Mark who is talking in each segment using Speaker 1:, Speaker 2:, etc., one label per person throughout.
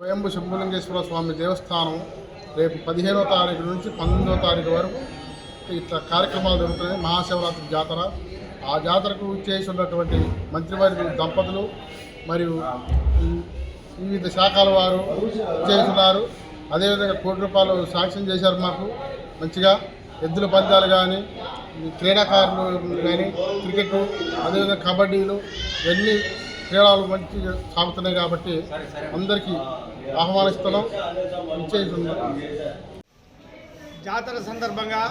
Speaker 1: స్వయంభు శంభులింగేశ్వర స్వామి దేవస్థానం రేపు పదిహేనో తారీఖు నుంచి పంతొమ్మిదో తారీఖు వరకు ఇట్లా కార్యక్రమాలు జరుగుతున్నాయి. మహాశివరాత్రి జాతర. ఆ జాతరకు చేసి ఉన్నటువంటి మంత్రివర్గ దంపతులు మరియు వివిధ శాఖల వారు చేస్తున్నారు. అదేవిధంగా కోటి రూపాయలు శాంక్షన్ చేశారు మాకు. మంచిగా ఎద్దుల పందాలు కానీ క్రీడాకారులు కానీ క్రికెట్ అదేవిధంగా కబడ్డీలు ఇవన్నీ క్రీడలు మంచిగా సాగుతున్నాయి కాబట్టి అందరికీ ఆహ్వానిస్తున్నాం. ఇచ్చేస్తున్నాం
Speaker 2: జాతర సందర్భంగా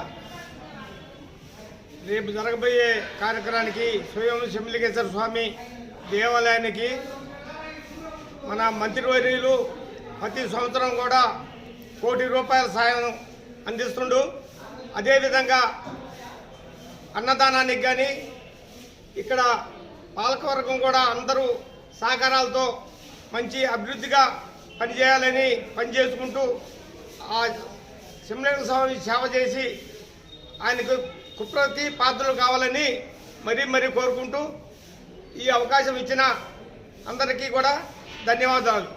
Speaker 2: రేపు జరగబోయే కార్యక్రమానికి స్వయం శిమలింగేశ్వర స్వామి దేవాలయానికి మన మంత్రివర్యులు ప్రతి సంవత్సరం కూడా కోటి రూపాయల సాయం అందిస్తుండు. అదేవిధంగా అన్నదానానికి కానీ ఇక్కడ పాలకవర్గం కూడా అందరూ సహకారాలతో మంచి అభివృద్ధిగా పనిచేయాలని పనిచేసుకుంటూ ఆ సింహలింగ స్వామి సేవ చేసి ఆయనకు కుప్రతి పాత్రలు కావాలని మరీ మరీ కోరుకుంటూ ఈ అవకాశం ఇచ్చిన అందరికీ కూడా ధన్యవాదాలు.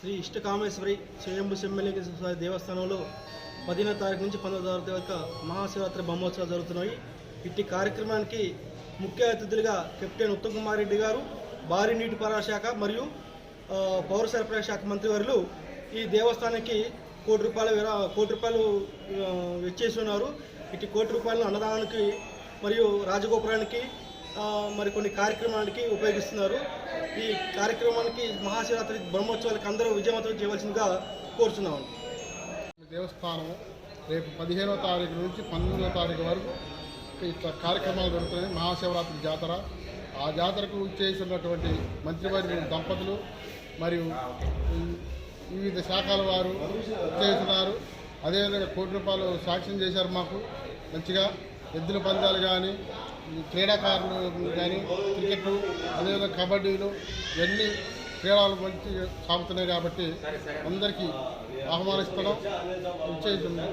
Speaker 3: శ్రీ ఇష్టకామేశ్వరి స్వయంభు సెమ్మెలింగేశ్వర స్వామి దేవస్థానంలో పదిహేనో తారీఖు నుంచి పంతొమ్మిదో తారీఖు వరకు మహాశివరాత్రి బ్రహ్మోత్సవాలు జరుగుతున్నాయి. ఇట్టి కార్యక్రమానికి ముఖ్య అతిథులుగా కెప్టెన్ ఉత్తమ్ కుమార్ రెడ్డి గారు భారీ నీటిపారుదల శాఖ మరియు పౌర సరఫరా శాఖ మంత్రివర్యులు ఈ దేవస్థానానికి కోటి రూపాయల కోటి రూపాయలు ఇచ్చేసి ఉన్నారు. ఇటు కోటి రూపాయలను అన్నదానానికి మరియు రాజగోపురానికి మరి కొన్ని కార్యక్రమానికి ఉపయోగిస్తున్నారు. ఈ కార్యక్రమానికి మహాశివరాత్రి బ్రహ్మోత్సవాలకు అందరూ విజయవంతం చేయవలసిందిగా కోరుతున్నాము
Speaker 1: దేవస్థానం రేపు పదిహేనో తారీఖు నుంచి పంతొమ్మిదో తారీఖు వరకు ఇట్లా కార్యక్రమాలు జరుగుతున్నాయి. మహాశివరాత్రి జాతర. ఆ జాతరకు చేసి ఉన్నటువంటి మంత్రివర్గ దంపతులు మరియు వివిధ శాఖల వారు చేస్తున్నారు. అదేవిధంగా కోటి రూపాయలు శాంక్షన్ చేశారు మాకు. మంచిగా ఎద్దుల పందాలు కానీ క్రీడాకారులు కానీ క్రికెట్ అదేవిధంగా కబడ్డీలు ఇవన్నీ క్రీడలు మంచిగా సాగుతున్నాయి కాబట్టి అందరికీ ఆహ్వానిస్తున్నాం. ఇచ్చేస్తున్నాం